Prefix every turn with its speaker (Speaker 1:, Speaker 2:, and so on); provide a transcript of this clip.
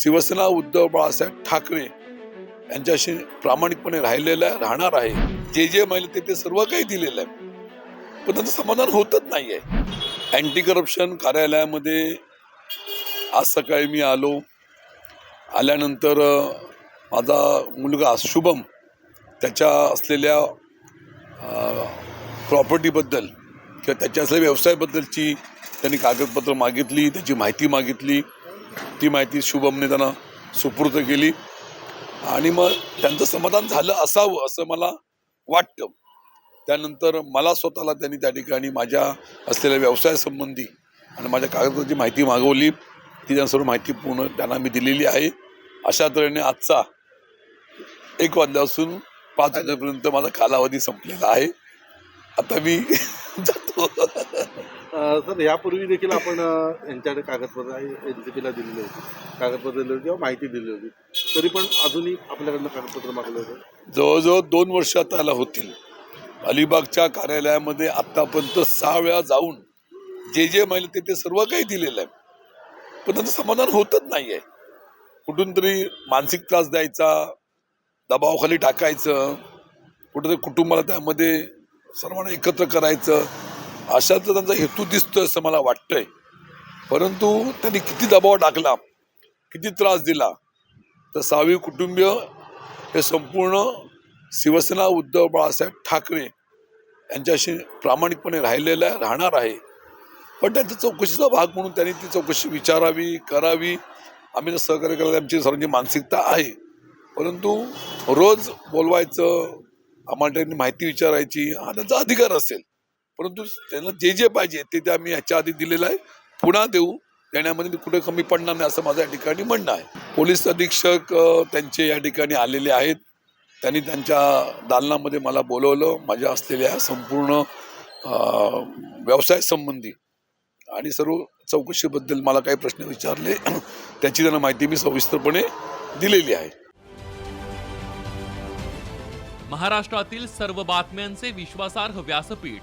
Speaker 1: शिवसेना उद्धव बाळासाहेब ठाकरे यांच्याशी प्रामाणिकपणे राहिलेलं आहे राहणार आहे. जे जे माहिती ते ते सर्व काही दिलेलं आहे. पण त्याचं समाधान होतच नाही आहे अँटी करप्शन कार्यालयामध्ये आज सकाळी मी आलो. आल्यानंतर माझा मुलगा शुभम त्याच्या असलेल्या प्रॉपर्टीबद्दल किंवा त्याच्या असलेल्या व्यवसायाबद्दलची त्यांनी कागदपत्र मागितली त्याची माहिती मागितली. ती माहिती शुभमने त्यांना सुपूर्द केली. आणि मग त्यांचं समाधान झालं असावं असं मला वाटतं. त्यानंतर मला स्वतःला त्यांनी त्या ठिकाणी माझ्या असलेल्या व्यवसायासंबंधी आणि माझ्या कागदपत्राची माहिती मागवली. ती त्यांना सर्व माहिती पूर्ण त्यांना मी दिलेली आहे. अशा तऱ्हेने आजचा एक वाजल्यापासून पाच वाजेपर्यंत माझा कालावधी संपलेला आहे. आता मी जातो.
Speaker 2: सर यापूर्वी देखील आपण यांच्याकडे कागदपत्र एन सी पीला दिलेली होती. कागदपत्र दिली होती किंवा माहिती दिली होती. तरी पण अजूनही आपल्याकडनं कागदपत्र मागलं होतं.
Speaker 1: जवळजवळ दोन वर्ष आता याला होतील. अलिबागच्या कार्यालयामध्ये आत्तापर्यंत सहा वेळा जाऊन जे जे माहिती ते ते सर्व काही दिलेलं आहे. पण त्याचं समाधान होतच नाही आहे कुठून तरी मानसिक त्रास द्यायचा दबावाखाली टाकायचं कुठंतरी कुटुंबाला त्यामध्ये सर्वांना एकत्र करायचं. अशाचा त्यांचा हेतू दिसतोय असं मला वाटतंय. परंतु त्यांनी किती दबाव टाकला किती त्रास दिला तर सावी कुटुंबीय हे संपूर्ण शिवसेना उद्धव बाळासाहेब ठाकरे यांच्याशी प्रामाणिकपणे राहिलेलं आहे राहणार आहे. पण त्यांच्या चौकशीचा भाग म्हणून त्यांनी ती चौकशी विचारावी करावी. आम्ही सहकार्य करायला आमची सर्वांची मानसिकता आहे. परंतु रोज बोलवायचं आम्हाला त्यांनी माहिती विचारायची हा त्यांचा अधिकार असेल. परंतु त्यांना जे जे पाहिजे ते ते आम्ही याच्या आधी दिलेलं आहे. पुन्हा देऊ. देण्यामध्ये मी कुठे कमी पडणार नाही असं माझं या ठिकाणी म्हणणं आहे. पोलीस अधीक्षक त्यांचे या ठिकाणी आलेले आहेत. त्यांनी त्यांच्या दालनामध्ये मला बोलवलं. माझ्या असलेल्या संपूर्ण व्यवसाय संबंधी आणि सर्व चौकशीबद्दल मला काही प्रश्न विचारले त्याची त्यांना माहिती मी सविस्तरपणे दिलेली आहे.
Speaker 3: महाराष्ट्रातील सर्व बातम्यांचे विश्वासार्ह व्यासपीठ